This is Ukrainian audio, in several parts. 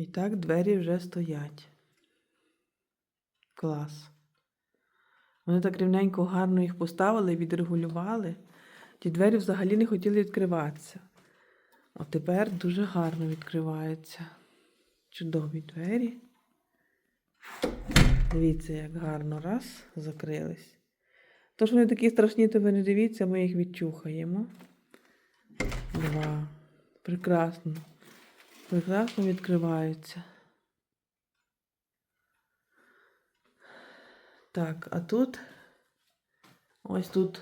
І так двері вже стоять. Клас. Вони так рівненько гарно їх поставили, відрегулювали. Ті двері взагалі не хотіли відкриватися. От тепер дуже гарно відкриваються. Чудові двері. Дивіться, як гарно раз закрились. Тож вони такі страшні, то ви не дивіться, ми їх відчухаємо. Два. Прекрасно. Прекрасно відкриваються. Так, а тут ось тут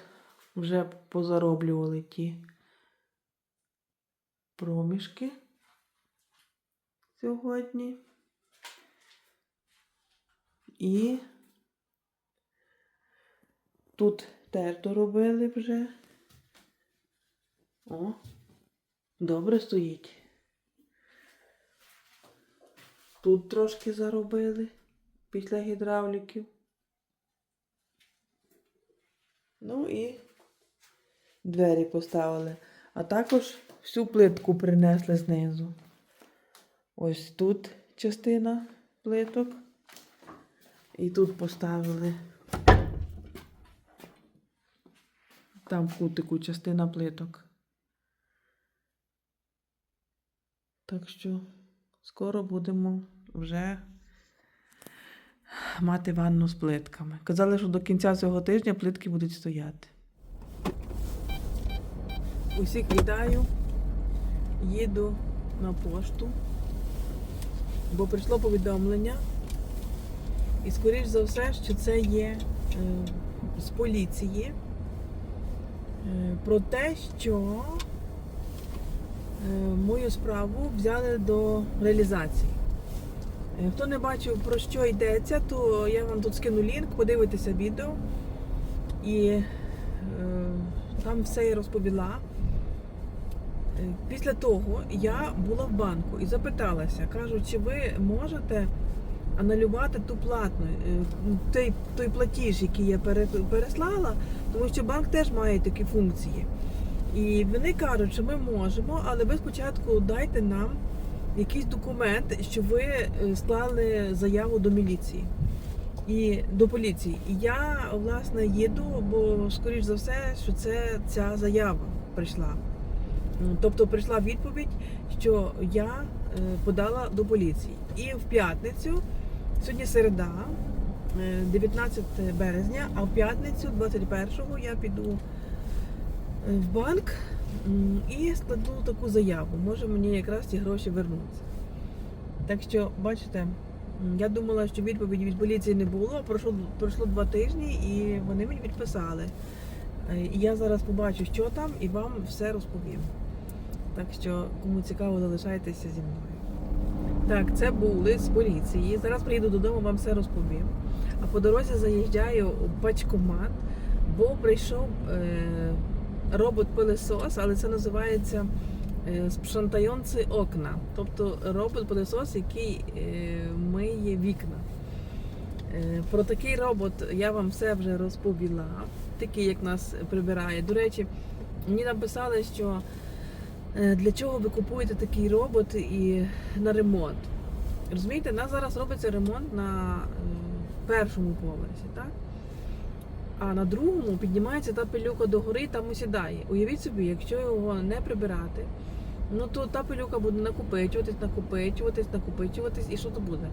вже позароблювали ті проміжки сьогодні. І тут теж доробили вже. О, добре стоїть. Тут трошки заробили після гідравліків. Ну і двері поставили. А також всю плитку принесли знизу. Ось тут частина плиток. І тут поставили. Там в кутику частина плиток. Так що скоро будемо вже мати ванну з плитками. Казали, що до кінця цього тижня плитки будуть стояти. Усіх вітаю. Їду на пошту, бо прийшло повідомлення. І скоріш за все, що це є е, з поліції е, про те, що е, мою справу взяли до реалізації. Хто не бачив про що йдеться, то я вам тут скину лінк, подивитися відео. І е, там все я розповіла. Е, Після того я була в банку і запиталася, кажу, чи ви можете анулювати ту платну, е, той, той платіж, який я переслала, тому що банк теж має такі функції. І вони кажуть, що ми можемо, але ви спочатку дайте нам якийсь документ, що ви е, склали заяву до міліції і до поліції. І я власне їду, бо скоріш за все, що це ця заява прийшла. Тобто прийшла відповідь, що я е, подала до поліції. І в п'ятницю, сьогодні середа, е, 19 березня, а в п'ятницю, 21-го, я піду е, в банк і складу таку заяву. Може мені якраз ці гроші вернуться. Так що, бачите, я думала, що відповіді від поліції не було. Пройшло, пройшло два тижні і вони мені відписали. Е, І я зараз побачу, що там, і вам все розповім. Так що, кому цікаво, залишайтеся зі мною. Так, це був лист з поліції. Зараз приїду додому, вам все розповім. А по дорозі заїжджаю у пачкомат, бо прийшов е, робот-пилесос, але це називається е, окна. Тобто робот-пилесос, який е, миє вікна. Е, Про такий робот я вам все вже розповіла, такий, як нас прибирає. До речі, мені написали, що для чого ви купуєте такий робот і на ремонт. Розумієте, у нас зараз робиться ремонт на першому поверсі, так? А на другому піднімається та пилюка догори там осідає. Уявіть собі, якщо його не прибирати, ну то та пилюка буде накопичуватись, накопичуватись, накопичуватись, і що то буде?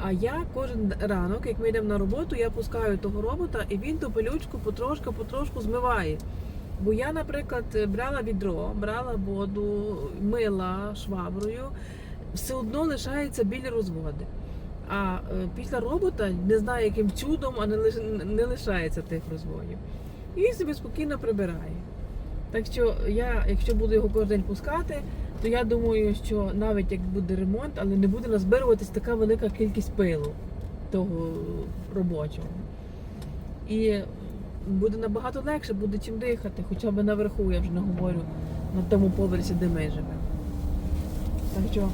А я кожен ранок, як ми йдемо на роботу, я пускаю того робота, і він ту пилючку потрошку, потрошку змиває. Бо я, наприклад, брала відро, брала воду, мила шваброю, все одно лишаються білі розводи. А е, після робота не знаю, яким чудом, а не, не лишається тих розводів. І він собі спокійно прибирає. Так що я, якщо буду його кожен день пускати, то я думаю, що навіть як буде ремонт, але не буде назбируватись така велика кількість пилу того робочого. І буде набагато легше, буде чим дихати, хоча б наверху, я вже не говорю, на тому поверсі, де ми живемо. Так що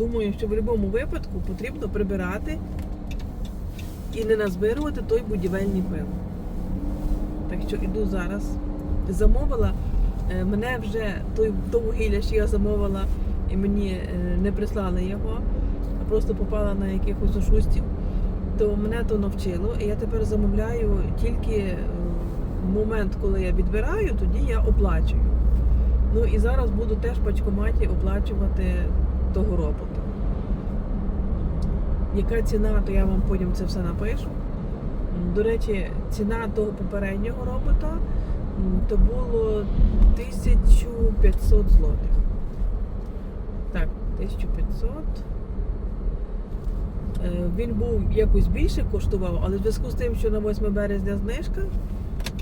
думаю, що в будь-якому випадку потрібно прибирати і не назбирувати той будівельний пил. Так що іду зараз. Замовила. е, Мене вже той то вугілля, що я замовила і мені е, не прислали його, а просто попала на якихось ошустів, то мене то навчило. І я тепер замовляю тільки е, в момент, коли я відбираю, тоді я оплачую. Ну і зараз буду теж пачкоматі оплачувати того робота. Яка ціна, то я вам потім це все напишу. До речі, ціна того попереднього робота то було 1500 злотих. Так, 1500. Е, Він був якось більше коштував, але в зв'язку з тим, що на 8 березня знижка,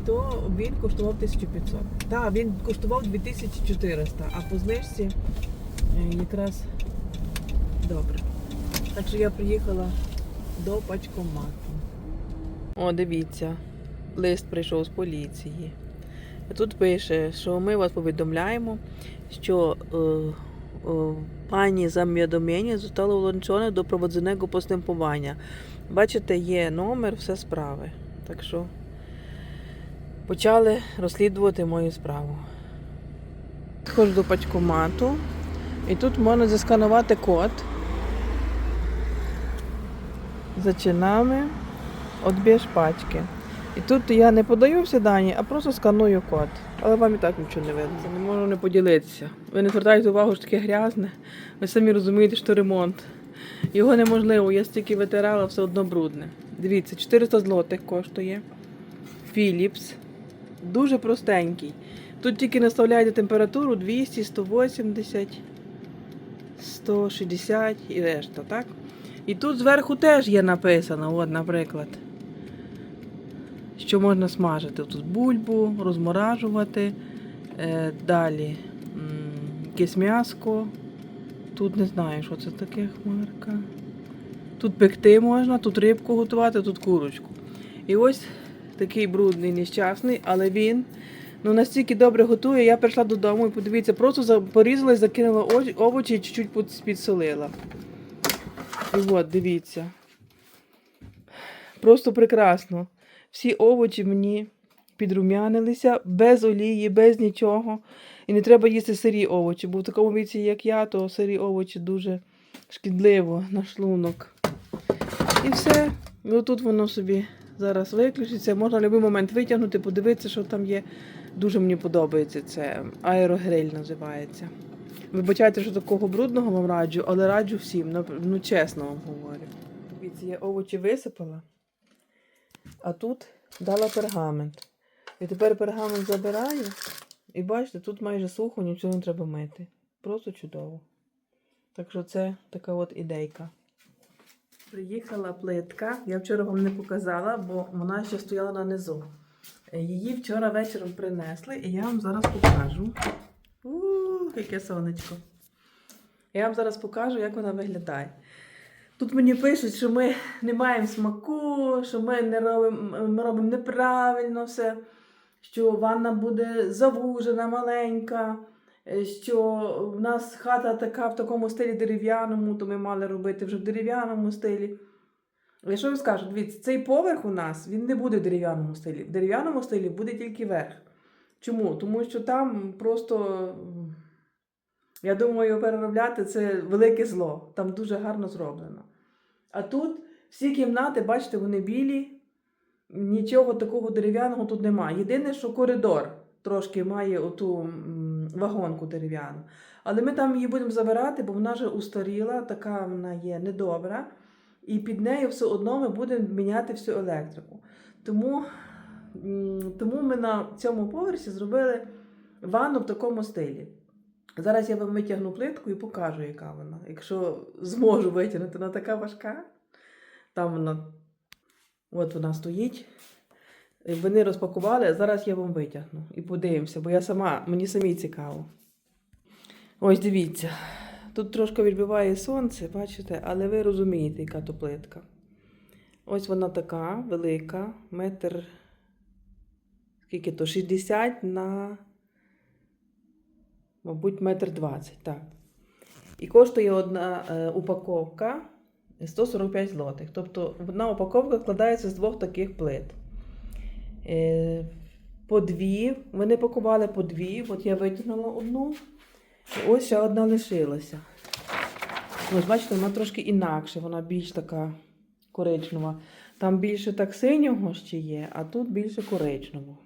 то він коштував 1500. Так, він коштував 2400, а по знижці якраз добре. Так що я приїхала до пачкомату. О, дивіться, лист прийшов з поліції. Тут пише, що ми вас повідомляємо, що е, е, пані зам'ядомлення zostało włączone до проведеного постępowania. Бачите, є номер, все справи. Так що почали розслідувати мою справу. Підходжу до пачкомату, і тут можна засканувати код. Зачинamy odbierz пачки. І тут я не подаю всі дані, а просто сканую код. Але вам і так нічого не видно. Не можу не поділитися. Ви не звертаєте увагу, що таке грязне. Ви самі розумієте, що ремонт. Його неможливо, я стільки витирала, все одно брудне. Дивіться, 400 злотих коштує. Philips. Дуже простенький. Тут тільки наставляєте температуру 200, 180, 160 і решта, так? І тут зверху теж є написано, от, наприклад, що можна смажити. Тут бульбу, розморажувати, е, далі якесь м'яско. Тут не знаю, що це таке хмарка. Тут пекти можна, тут рибку готувати, тут курочку. І ось такий брудний, нещасний, але він ну, настільки добре готує, я прийшла додому і подивіться, просто за- порізала закинула овочі і чуть-чуть підсолила. І от, дивіться. Просто прекрасно. Всі овочі мені підрумянилися без олії, без нічого. І не треба їсти сирі овочі, бо в такому віці, як я, то сирі овочі дуже шкідливо на шлунок. І все. І отут воно собі зараз виключиться. Можна в будь-який момент витягнути, подивитися, що там є. Дуже мені подобається це. Аерогриль називається. Вибачайте, що такого брудного вам раджу, але раджу всім. Ну, ну чесно вам говорю. Дивіться, я овочі висипала, а тут дала пергамент. І тепер пергамент забираю. І бачите, тут майже сухо, нічого не треба мити. Просто чудово. Так що це така от ідейка. Приїхала плитка. Я вчора вам не показала, бо вона ще стояла на низу. Її вчора вечором принесли, і я вам зараз покажу. Ууу, яке сонечко. Я вам зараз покажу, як вона виглядає. Тут мені пишуть, що ми не маємо смаку, що ми не робимо, ми робимо неправильно все, що ванна буде завужена, маленька, що в нас хата така в такому стилі дерев'яному, то ми мали робити вже в дерев'яному стилі. Я що ви скажу, дивіться, цей поверх у нас він не буде в дерев'яному стилі. В дерев'яному стилі буде тільки верх. Чому? Тому що там просто, я думаю, переробляти це велике зло. Там дуже гарно зроблено. А тут всі кімнати, бачите, вони білі, нічого такого дерев'яного тут немає. Єдине, що коридор трошки має оту вагонку дерев'яну. Але ми там її будемо забирати, бо вона вже устаріла, така вона є недобра. І під нею все одно ми будемо міняти всю електрику. Тому Тому ми на цьому поверсі зробили ванну в такому стилі. Зараз я вам витягну плитку і покажу, яка вона. Якщо зможу витягнути, вона така важка. Там вона, от вона стоїть. Вони розпакували, зараз я вам витягну і подивимося, бо я сама, мені самі цікаво. Ось дивіться. Тут трошки відбиває сонце, бачите, але ви розумієте, яка то плитка. Ось вона така велика, метр скільки то 60 на, мабуть, метр 20, так. І коштує одна е, упаковка 145 злотих. Тобто одна упаковка складається з двох таких плит. Е, по дві, вони пакували по дві, от я витягнула одну. Ось ще одна лишилася. Ось, бачите, вона трошки інакше, вона більш така коричнева. Там більше так синього ще є, а тут більше коричневого.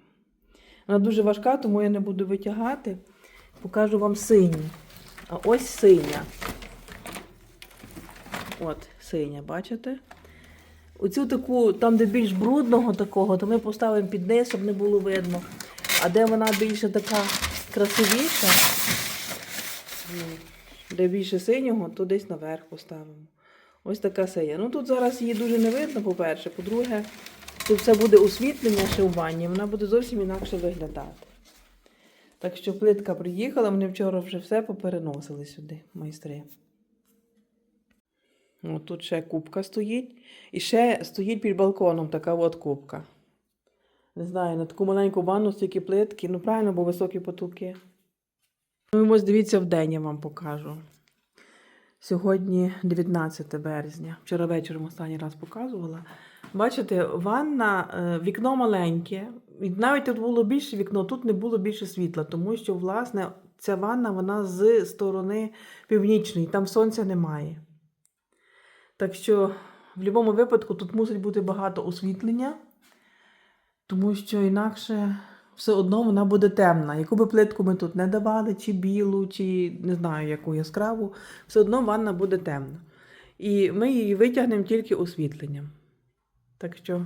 Вона дуже важка, тому я не буду витягати. Покажу вам синю. А ось синя. От, синя, бачите? Оцю таку, там, де більш брудного такого, то ми поставимо під низ, щоб не було видно. А де вона більше така красивіша, де більше синього, то десь наверх поставимо. Ось така синя. Ну тут зараз її дуже не видно, по-перше. По-друге, тут все буде освітлення ще у ванні, вона буде зовсім інакше виглядати. Так що плитка приїхала, вони вчора вже все попереносили сюди, майстри. О, тут ще кубка стоїть. І ще стоїть під балконом така от кубка. Не знаю, на таку маленьку ванну стільки плитки. Ну, правильно, бо високі потолки. Ну, ось дивіться, в день я вам покажу. Сьогодні 19 березня. Вчора вечором останній раз показувала. Бачите, ванна, е, вікно маленьке. І навіть тут було більше вікно, тут не було більше світла, тому що, власне, ця ванна вона з сторони північної, там сонця немає. Так що, в будь-якому випадку, тут мусить бути багато освітлення, тому що інакше все одно вона буде темна. Яку би плитку ми тут не давали, чи білу, чи не знаю, яку яскраву, все одно ванна буде темна. І ми її витягнемо тільки освітленням. Так що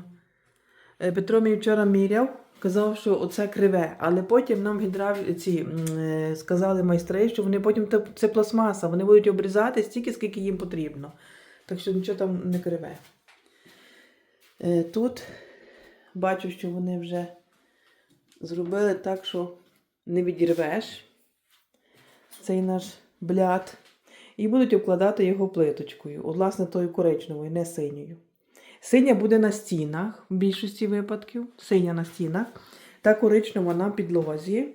е, Петро мій вчора міряв, казав, що оце криве, але потім нам відрав ці е, сказали майстри, що вони потім це пластмаса, вони будуть обрізати стільки, скільки їм потрібно. Так що нічого там не криве. Е, Тут бачу, що вони вже зробили так, що не відірвеш цей наш бляд. І будуть обкладати його плиточкою. От, власне, тою коричневою, не синьою. Синя буде на стінах в більшості випадків. Синя на стінах. Та коричнева на підлозі.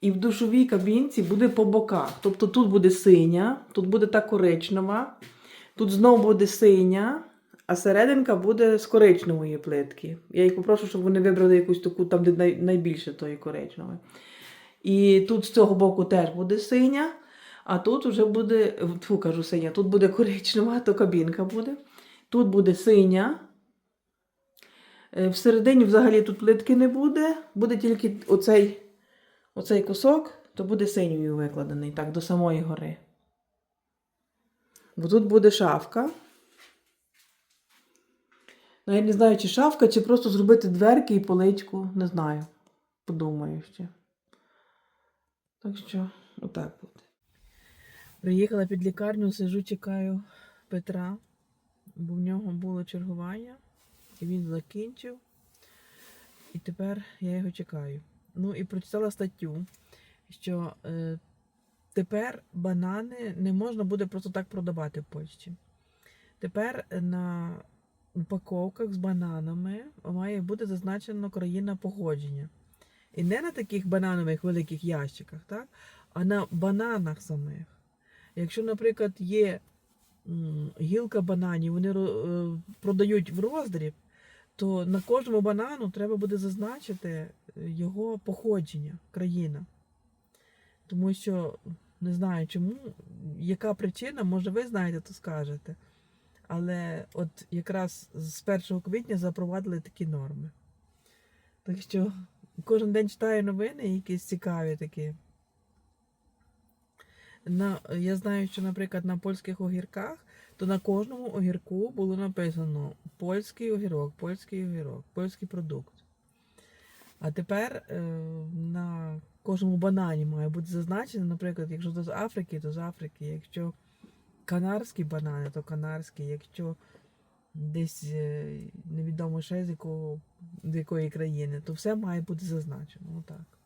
І в душовій кабінці буде по боках. Тобто тут буде синя, тут буде та коричнева, тут знову буде синя, а серединка буде з коричневої плитки. Я їх попрошу, щоб вони вибрали якусь таку, там, де найбільше тої коричневої. І тут з цього боку теж буде синя, а тут вже буде, тьфу, кажу синя, тут буде коричнева, то кабінка буде. Тут буде синя. Е, Всередині взагалі тут плитки не буде, буде тільки оцей, оцей кусок, то буде синьою викладений, так, до самої гори. Бо тут буде шафка. Навіть не знаю, чи шафка, чи просто зробити дверки і поличку, не знаю. Подумаю ще. Так що, отак буде. Приїхала під лікарню, сижу, чекаю Петра, бо в нього було чергування, і він закінчив. І тепер я його чекаю. Ну і прочитала статтю, що е, тепер банани не можна буде просто так продавати в Польщі. Тепер на упаковках з бананами має бути зазначено країна походження. І не на таких бананових великих ящиках, так? а на бананах самих. Якщо, наприклад, є гілка бананів, вони е, продають в роздріб, то на кожному банану треба буде зазначити е, його походження, країна. Тому що не знаю чому, яка причина, може ви знаєте, то скажете. Але от якраз з 1 квітня запровадили такі норми. Так що кожен день читаю новини, якісь цікаві такі. На, я знаю, що, наприклад, на польських огірках, то на кожному огірку було написано польський огірок, польський огірок, польський продукт. А тепер е, на кожному банані має бути зазначено, наприклад, якщо то з Африки, то з Африки, якщо канарські банани, то канарські, якщо десь е, невідомо ще з якого з якої країни, то все має бути зазначено. Отак.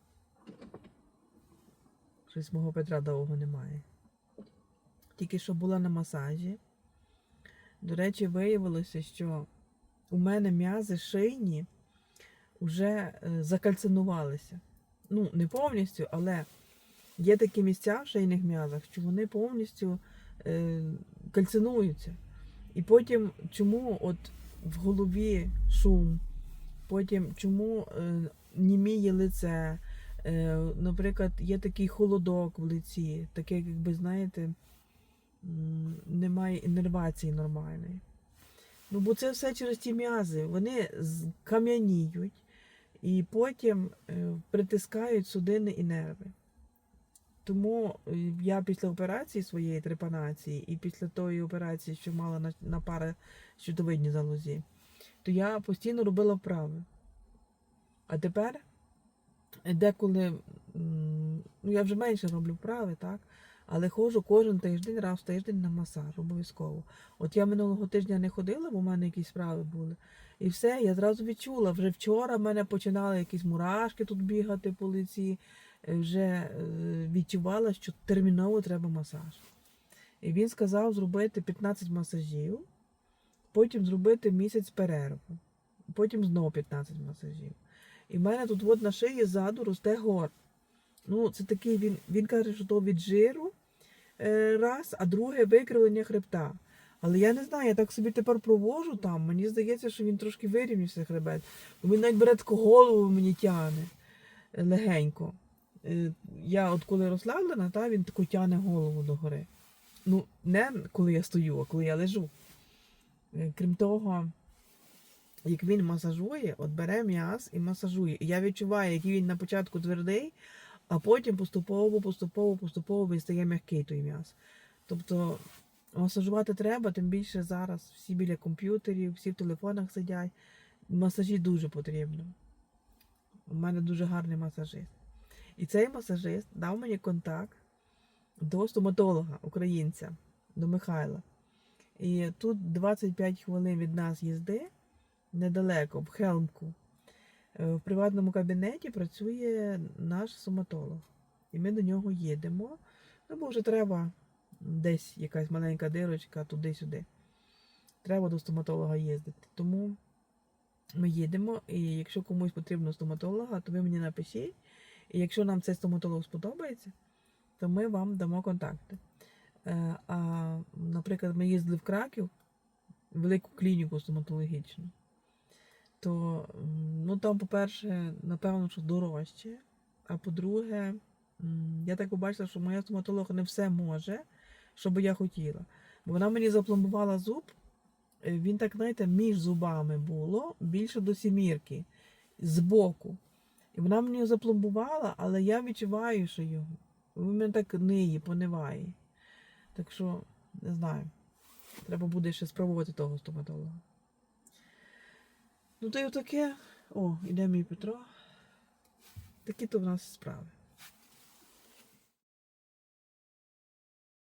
Щось мого Петра довго немає. Тільки що була на масажі. До речі, виявилося, що у мене м'язи шийні вже е, закальцинувалися. Ну, не повністю, але є такі місця в шийних м'язах, що вони повністю кальцинуються. І потім, чому от в голові шум, потім чому е, німіє лице, Е, Наприклад, є такий холодок в лиці, таке, якби, знаєте, немає іннервації нормальної. Ну, бо це все через ті м'язи. Вони кам'яніють і потім е, притискають судини і нерви. Тому е, я після операції своєї трепанації і після тої операції, що мала на, на пари щитовидній залозі, то я постійно робила вправи. А тепер е, деколи, ну я вже менше роблю вправи, так? Але ходжу кожен тиждень, раз в тиждень на масаж, обов'язково. От я минулого тижня не ходила, бо в мене якісь справи були. І все, я зразу відчула. Вже вчора в мене починали якісь мурашки тут бігати по лиці. Вже е, відчувала, що терміново треба масаж. І він сказав зробити 15 масажів, потім зробити місяць перерву, потім знову 15 масажів. І в мене тут от на шиї ззаду росте гор. Ну, це такий він, він каже, що то від жиру е, раз, а друге викривлення хребта. Але я не знаю, я так собі тепер провожу там. Мені здається, що він трошки вирівнявся хребет. Бо Він навіть бере таку голову мені тягне е, легенько. Е, Я от коли розслаблена, та, він таку тягне голову догори. Ну, не коли я стою, а коли я лежу. Е, Крім того, як він масажує, от бере м'яз і масажує. Я відчуваю, який він на початку твердий, а потім поступово, поступово, поступово він стає м'який той м'яз. Тобто масажувати треба, тим більше зараз всі біля комп'ютерів, всі в телефонах сидять. Масажі дуже потрібно. У мене дуже гарний масажист. І цей масажист дав мені контакт до стоматолога, українця, до Михайла. І тут 25 хвилин від нас їзди недалеко, в Хелмку. Е, В приватному кабінеті працює наш стоматолог. І ми до нього їдемо. Ну, бо вже треба десь якась маленька дирочка туди-сюди. Треба до стоматолога їздити. Тому ми їдемо, і якщо комусь потрібно стоматолога, то ви мені напишіть. І якщо нам цей стоматолог сподобається, то ми вам дамо контакти. Е, А, наприклад, ми їздили в Краків, в велику клініку стоматологічну, то ну, там, по-перше, напевно, що дорожче. А по-друге, я так побачила, що моя стоматолог не все може, що би я хотіла. Бо вона мені запломбувала зуб, е, він так, знаєте, між зубами було більше до сімірки, збоку. І вона мені запломбувала, але я відчуваю, що його. Він мене так ниє, пониває. Так що, не знаю. Треба буде ще спробувати того стоматолога. Ну, то й отаке. О, іде мій Петро. Такі то в нас справи.